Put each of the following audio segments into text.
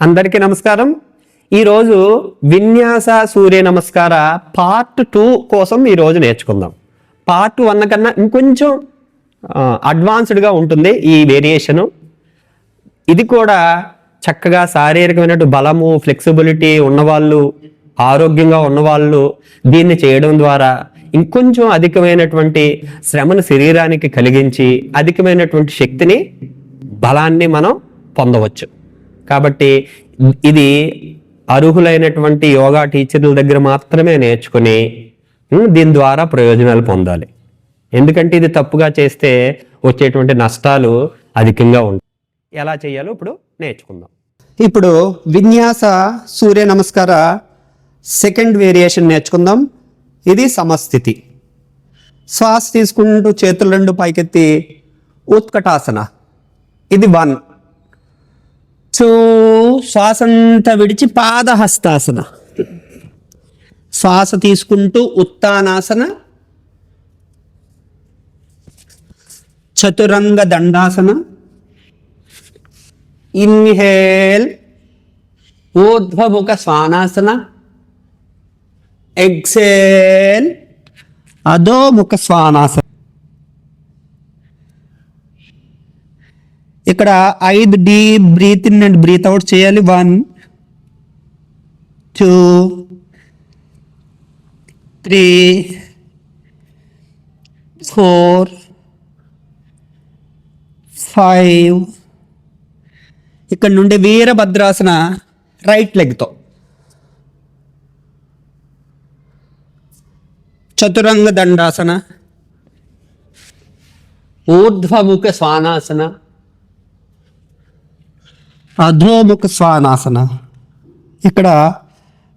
అందరికీ నమస్కారం. ఈరోజు విన్యాస సూర్య నమస్కార పార్ట్ టూ కోసం ఈరోజు నేర్చుకుందాం. పార్ట్ వన్ కన్నా ఇంకొంచెం అడ్వాన్స్డ్గా ఉంటుంది ఈ వేరియేషను ఇది కూడా చక్కగా శారీరకమైనటువంటి బలము ఫ్లెక్సిబిలిటీ ఉన్నవాళ్ళు ఆరోగ్యంగా ఉన్నవాళ్ళు దీన్ని చేయడం ద్వారా ఇంకొంచెం అధికమైనటువంటి శ్రమను శరీరానికి కలిగించి అధికమైనటువంటి శక్తిని బలాన్ని మనం పొందవచ్చు. కాబట్టి ఇది అర్హులైనటువంటి యోగా టీచర్ల దగ్గర మాత్రమే నేర్చుకుని దీని ద్వారా ప్రయోజనాలు పొందాలి. ఎందుకంటే ఇది తప్పుగా చేస్తే వచ్చేటువంటి నష్టాలు అధికంగా ఉంటాయి. ఎలా చేయాలో ఇప్పుడు నేర్చుకుందాం. ఇప్పుడు విన్యాస సూర్య నమస్కార సెకండ్ వేరియేషన్ నేర్చుకుందాం. ఇది సమస్థితి. శ్వాస తీసుకుంటూ చేతులు రెండు పైకెత్తి ఉత్కటాసన. ఇది వన్ టూ శ్వాస అంతా విడిచి పాదహస్తాసన. శ్వాస తీసుకుంటూ ఉత్తానాసన. చతురంగ దండాసన. ఇన్హేల్. ఊర్ధ్వముఖ శ్వానాసన. ఎక్సేల్ అధోముఖ శ్వానాసన. ఇక్కడ ఐదు deep breath in and breath out చేయాలి. One two three four five. ఇక్కడ నుండి వీరభద్రాసన రైట్ లెగ్తో చతురంగ దండాసన. ఊర్ధ్వముఖ స్వానాసన. అధోముఖ శ్వానాసన ఇక్కడ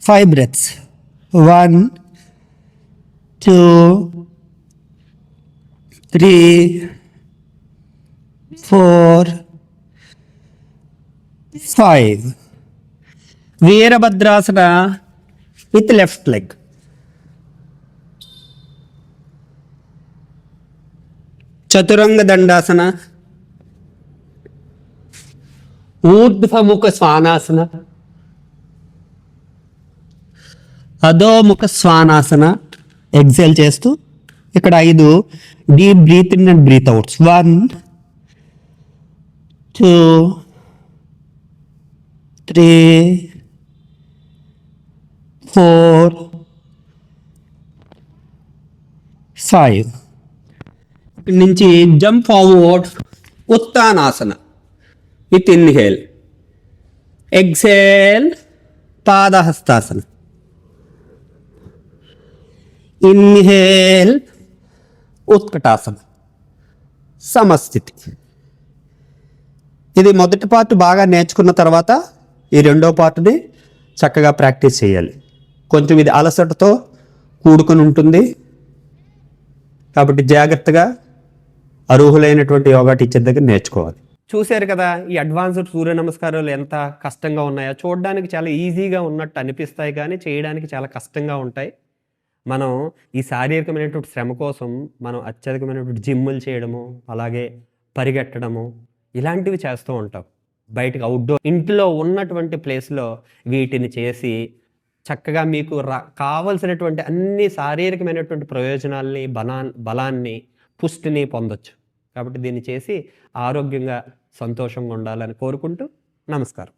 five breaths one two three four five Virabhadrasana with left leg చతురంగ దండాసన ఊర్ధ్వముఖ శ్వానాసన అధోముఖ శ్వానాసన ఎగ్జైల్ చేస్తూ ఇక్కడ ఐదు deep breath in and breath outs one two three four five ఇక్కడి నుంచి జంప్ ఫార్వర్డ్ ఉత్తానాసన. విత్ ఇన్హేల్ ఎగ్జేల్ పాదహస్తాసన ఇన్హేల్ ఉత్కటాసన సమస్థితి ఇది మొదటి పార్ట్ బాగా నేర్చుకున్న తర్వాత ఈ రెండో పార్ట్ని చక్కగా ప్రాక్టీస్ చేయాలి. కొంచెం ఇది అలసటతో కూడుకుని ఉంటుంది. కాబట్టి జాగ్రత్తగా అర్హులైనటువంటి యోగా టీచర్ దగ్గర నేర్చుకోవాలి. చూశారు కదా ఈ అడ్వాన్స్డ్ సూర్య నమస్కారాలు ఎంత కష్టంగా ఉన్నాయో. చూడడానికి చాలా ఈజీగా ఉన్నట్టు అనిపిస్తాయి కానీ చేయడానికి చాలా కష్టంగా ఉంటాయి. మనం ఈ శారీరకమైనటువంటి శ్రమ కోసం మనం అత్యధికమైనటువంటి జిమ్ములు చేయడము అలాగే పరిగెట్టడము ఇలాంటివి చేస్తూ ఉంటాం. బయటకు అవుట్డోర్ ఇంట్లో ఉన్నటువంటి ప్లేస్లో వీటిని చేసి చక్కగా మీకు రా కావలసినటువంటి అన్ని శారీరకమైనటువంటి ప్రయోజనాల్ని బలా బలాన్ని పుష్టిని పొందొచ్చు. కాబట్టి దీన్ని చేసి ఆరోగ్యంగా సంతోషంగా ఉండాలని కోరుకుంటూ నమస్కారం.